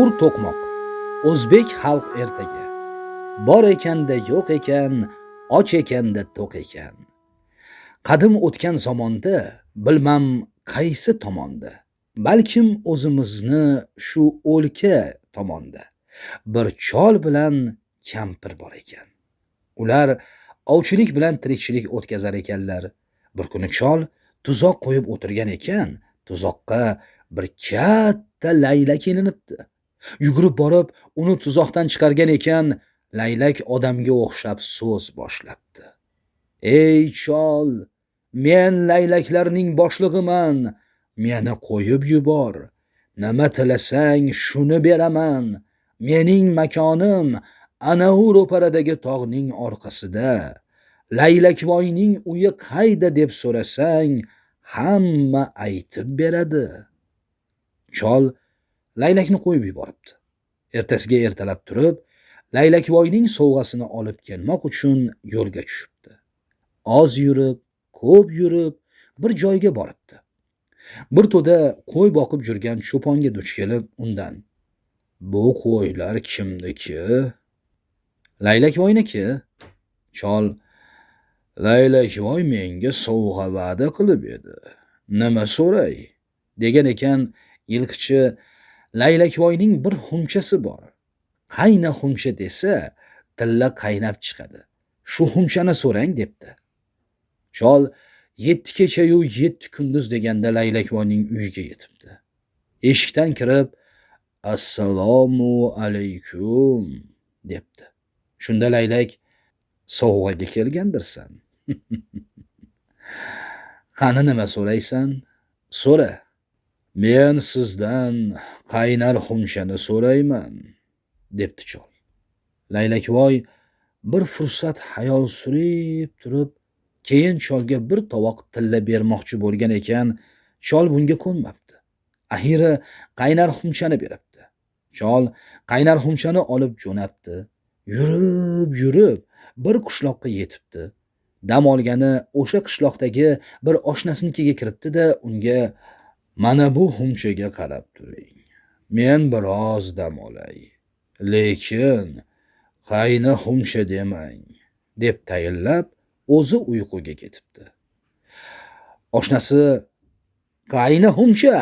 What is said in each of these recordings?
ur to'qmoq o'zbek xalq ertagi bor ekanda yo'q ekan och ekanda to'q ekan. Qadim o'tgan zamonda bilmam qaysi tomonda balkim o'zimizni shu o'lka tomonda. Bir chol bilan kampir bor ekan. Ular ovchilik bilan tirikchilik o'tkazar ekanlar. Bir kuni chol tuzoq qo'yib o'tirgan ekan tuzoqqa bir katta laylak ilinibdi yugurib borib uni tuzoqdan chiqargan ekan laylak odamga o'xshab so'z boshlabdi ey chol men laylaklarning boshlig'iman meni qo'yib yubor nima tilasang shuni beraman mening makonim anavi ro'paradagi tog'ning orqasida laylakvoyning uyi qayda deb so'rasang hamma aytib beradi. Chol laylakni qo'yib yuboribdi. Ertasiga ertalab turib laylakvoyning sovg'asini olib kelmoq uchun yo'lga tushibdi. Oz yurib ko'p yurib bir joyga boribdi. Bir to'da qo'y boqib yurgan cho'ponga duch kelib undan bu qo'ylar kimniki? Laylakvoyniki chol laylakvoy menga sovg'a va'da qilib edi. Nima so'ray? degan ekan yilqichi laylakvoyning bir xumchasi bor. Qayna xumcha desa tilla qaynab chiqadi. Shu xumchani so'rang debdi. Chol yetti kechayu yetti kunduz deganda laylakvoyning uyiga yetibdi. Eshikdan kirib assalomu alaykum debdi. Shunda laylak sovg'aga kelgandirsan? Qani nima so'raysan? So'ra men sizdan qaynar xumchani so'rayman debdi chol. Laylakvoy bir fursat hayol surib turib keyin cholga bir tovoq tilla bermoqchi bo'lgan ekan chol bunga ko'nmabdi axiyri qaynar xumchani beribdi. Chol qaynar xumchani olib jo'nabdi yurib yurib bir qishloqqa yetibdi. Dam olgani o'sha qishloqdagi bir oshnasinikiga kiribdi-da unga mana bu xumchaga qarab turing. Men biroz dam olay. Lekin qayni xumcha demang deb tayinlab o'zi uyquga ketibdi. Oshnasi qayni xumcha?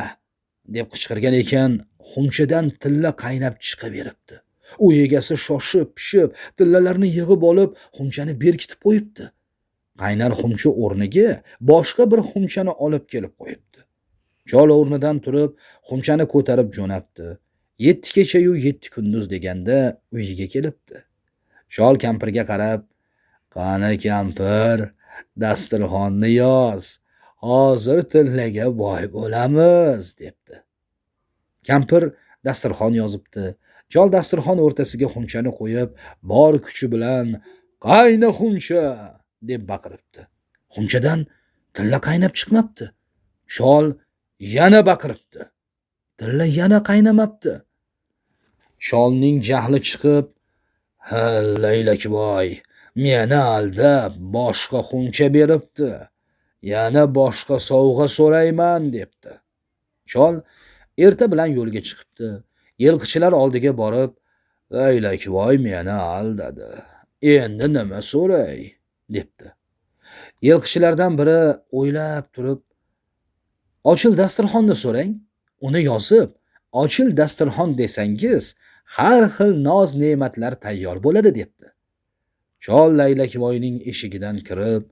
deb qichqirgan ekan xumchadan tilla qaynab chiqaveribdi. U egasi shoshib pishib tillalarni yig'ib olib xumchani berkitib qo'yibdi. Qaynar xumcha o'rniga boshqa bir xumchani olib kelib qo'yibdi. Chol o'rnidan turib xumchani ko'tarib jo'nabdi. Yetti kechayu yetti kunduz deganda uyiga kelibdi. Chol kampirga qarab qani kampir dasturxonni yoz hozir tillaga boy bo'lamiz debdi. Kampir dasturxon yozibdi. Chol dasturxon o'rtasiga xumchani qo'yib bor kuchi bilan qayna xumcha deb baqiribdi. Xumchadan tilla qaynab chiqmabdi. Chol yana baqiribdi. Tilla yana qaynamabdi. Cholning jahli chiqib ha laylakvoy meni aldab boshqa xuncha beribdi. Yana boshqa sovg'a so'rayman debdi. Chol erta bilan yo'lga chiqibdi. Yilqichilar oldiga borib laylakvoy meni aldadi endi nima so'ray? debdi. Yilqichilardan biri o'ylab turib ochil dasturxonni so'rang. Uni yozib ochil dasturxon desangiz har xil noz ne'matlar tayyor bo'ladi debdi. Chol laylakvoyning eshigidan kirib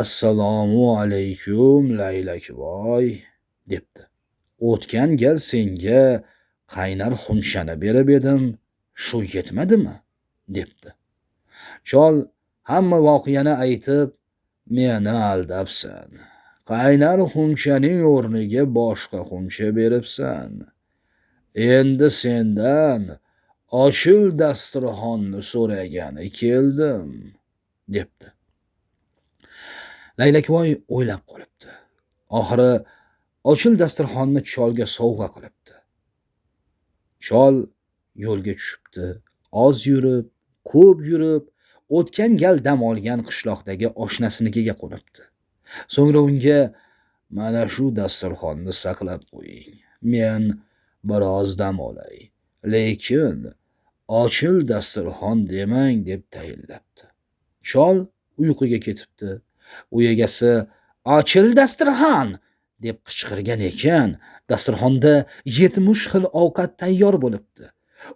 assalomu alaykum laylakvoy debdi. O'tgan gal senga qaynar xumshani berib edim. Shu yetmadimi? debdi. Chol hamma voqeani aytib meni aldabsan qaynar xumchaning o'rniga boshqa xumcha beribsan. Endi sendan ochil dasturxonni so'ragani keldim debdi. Laylakvoy o'ylab qolibdi. Oxiri ochil dasturxonni cholga sovg'a qilibdi. Chol yo'lga tushibdi oz yurib ko'p yurib o'tgan gal dam olgan qishloqdagi oshnasinikiga qo'nibdi. So'ngra unga mana shu dasturxonni saqlab qo'ying. Men biroz dam olay. Lekin ochil dasturxon demang deb tayinlabdi. Chol uyquga ketibdi. Uy egasi ochil dasturxon! deb qichqirgan ekan. Dasturxonda yetmish xil ovqat tayyor bo'libdi.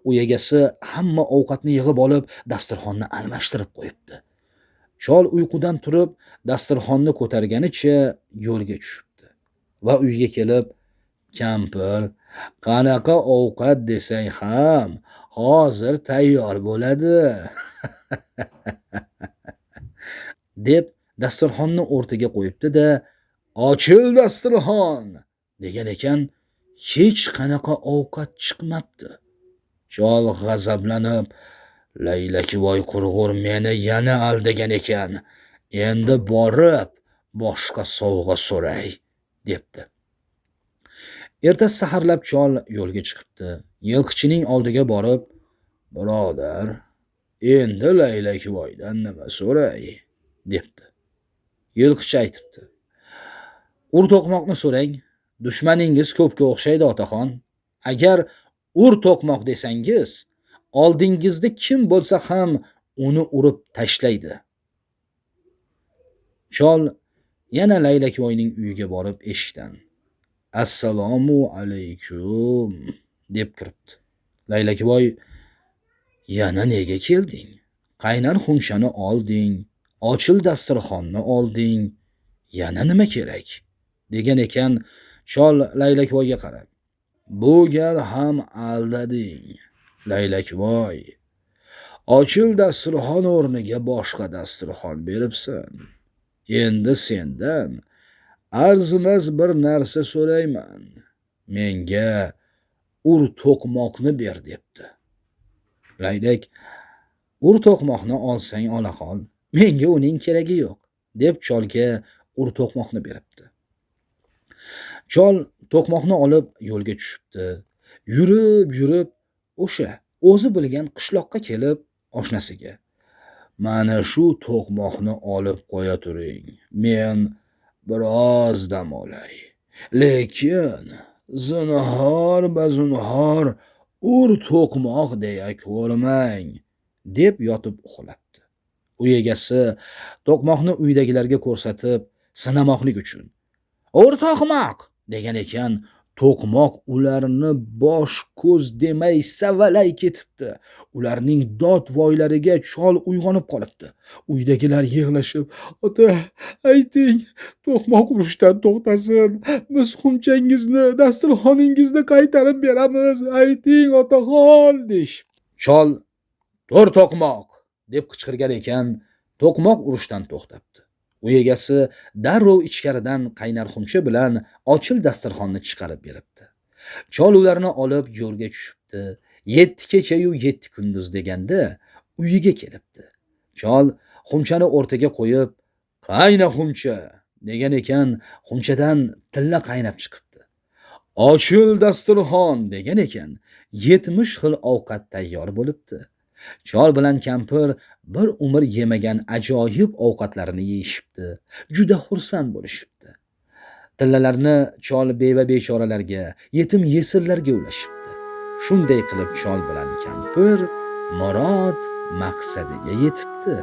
Uy egasi hamma ovqatni yig'ib olib dasturxonni almashtirib qo'yibdi. Chol uyqudan turib dasturxonni ko'targanicha yo'lga tushibdi va uyga kelib kampir qanaqa ovqat desang ham hozir tayyor bo'ladi deb dasturxonni o'rtaga qo'yibdi da ochil dasturxon! degan ekan hech qanaqa ovqat chiqmabdi. Chol g'azablanib laylakvoy qurg'ur meni yana aldagan ekan. Endi borib boshqa sovg'a so'ray debdi. Ertasi saharlab chol yo'lga chiqibdi. Yilqichining oldiga borib birodar endi laylakvoydan nima so'ray? debdi. Yilqichi aytibdi ur to'qmoqni so'rang. Dushmaningiz ko'pga o'xshaydi otaxon. Agar ur to'qmoq desangiz oldingizda kim bo'lsa ham uni urib tashlaydi. Chol yana laylakvoyning uyiga borib eshikdan assalomu alaykum deb kiribdi. Laylakvoy yana nega kelding? Qaynar xumchani olding ochil dasturxonni olding yana nima kerak? degan ekan. Chol laylakvoyga qarab bu gal ham aldading. Laylakvoy ochil dasturxon o'rniga boshqa dasturxon beribsan. Endi sendan arzimas bir narsa so'rayman. Menga ur to'qmoqni ber debdi. Laylak ur to'qmoqni olsang ola qol menga uning keragi yo'q deb cholga ur to'qmoqni beribdi. Chol to'qmoqni olib yo'lga tushibdi. Yurib yurib o'sha o'zi bilgan qishloqqa kelib oshnasiga. Mana shu to'qmoqni olib qo'ya turing. Men biroz dam olay. Lekin zinhor bazinhor ur to'qmoq deya ko'rmang deb yotib uxlabdi. Uy egasi to'qmoqni uydagilarga ko'rsatib sinamoqlik uchun. Ur to'qmoq degan ekan to'qmoq ularni bosh ko'z demay savalay ketibdi. Ularning dod voylariga chol uyg'onib qolibdi. Uydagilar yig'lashib ota ayting to'qmoq urishdan to'xtasin. Biz xumchangizni dasturxoningizni qaytarib beramiz. Ayting otaxon deyishib chol to'r to'qmoq deb qichqirgan ekan to'qmoq urushdan to'xtabdi. Uy egasi darrov ichkaridan qaynar xumcha bilan ochil dasturxonni chiqarib beribdi. Chol ularni olib yo'lga tushibdi. Yetti kechayu yetti kunduz deganda uyiga kelibdi. Chol xumchani o'rtaga qo'yib qayna xumcha degan ekan xumchadan tilla qaynab chiqibdi. Ochil dasturxon! degan ekan yetmish xil ovqat tayyor bo'libdi. Chol bilan kampir bir umr yemagan ajoyib ovqatlarini yeyishibdi. Juda xursand bo'lishibdi. Tillalarni chol beva bechoralarga yetim yesirlarga ulashibdi. Shunday qilib chol bilan kampir murod maqsadiga yetibdi.